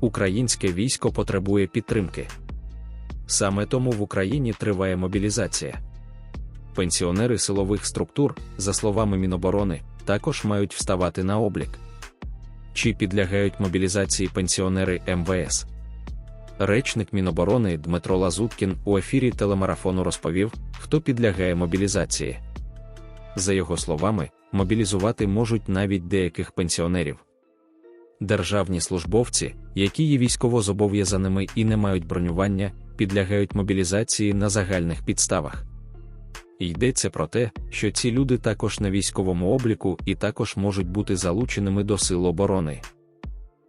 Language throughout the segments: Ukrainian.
Українське військо потребує підтримки. Саме тому в Україні триває мобілізація. Пенсіонери силових структур, за словами Міноборони, також мають вставати на облік. Чи підлягають мобілізації пенсіонери МВС? Речник Міноборони Дмитро Лазуткін у ефірі телемарафону розповів, хто підлягає мобілізації. За його словами, мобілізувати можуть навіть деяких пенсіонерів. Державні службовці, які є військовозобов'язаними і не мають бронювання, підлягають мобілізації на загальних підставах. Йдеться про те, що ці люди також на військовому обліку і також можуть бути залученими до сил оборони.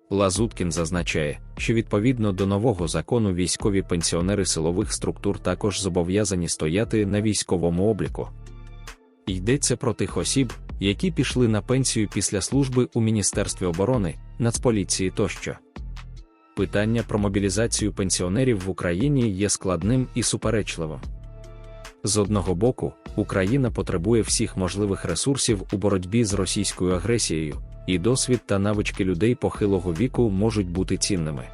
Лазуткін зазначає, що відповідно до нового закону військові пенсіонери силових структур також зобов'язані стояти на військовому обліку. Йдеться про тих осіб, які пішли на пенсію після служби у Міністерстві оборони, Нацполіції тощо. Питання про мобілізацію пенсіонерів в Україні є складним і суперечливим. З одного боку, Україна потребує всіх можливих ресурсів у боротьбі з російською агресією, і досвід та навички людей похилого віку можуть бути цінними.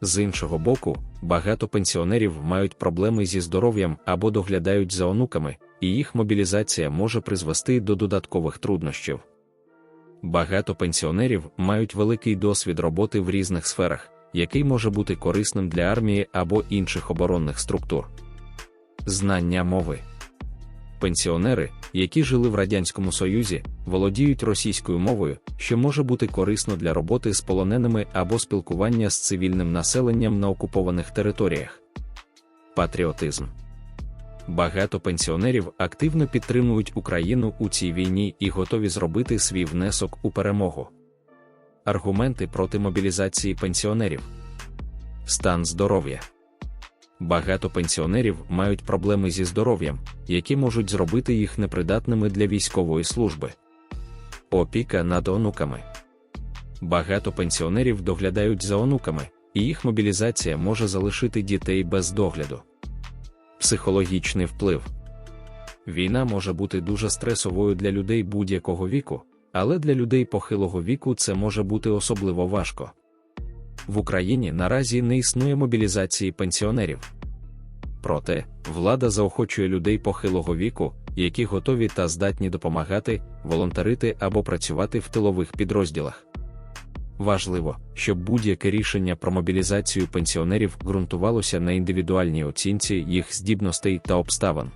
З іншого боку, багато пенсіонерів мають проблеми зі здоров'ям або доглядають за онуками, і їх мобілізація може призвести до додаткових труднощів. Багато пенсіонерів мають великий досвід роботи в різних сферах, який може бути корисним для армії або інших оборонних структур. Знання мови. Пенсіонери, які жили в Радянському Союзі, володіють російською мовою, що може бути корисно для роботи з полоненими або спілкування з цивільним населенням на окупованих територіях. Патріотизм. Багато пенсіонерів активно підтримують Україну у цій війні і готові зробити свій внесок у перемогу. Аргументи проти мобілізації пенсіонерів. Стан здоров'я. Багато пенсіонерів мають проблеми зі здоров'ям, які можуть зробити їх непридатними для військової служби. Опіка над онуками. Багато пенсіонерів доглядають за онуками, і їх мобілізація може залишити дітей без догляду. Психологічний вплив. Війна може бути дуже стресовою для людей будь-якого віку, але для людей похилого віку це може бути особливо важко. В Україні наразі не існує мобілізації пенсіонерів. Проте, влада заохочує людей похилого віку, які готові та здатні допомагати, волонтерити або працювати в тилових підрозділах. Важливо, щоб будь-яке рішення про мобілізацію пенсіонерів ґрунтувалося на індивідуальній оцінці їх здібностей та обставин.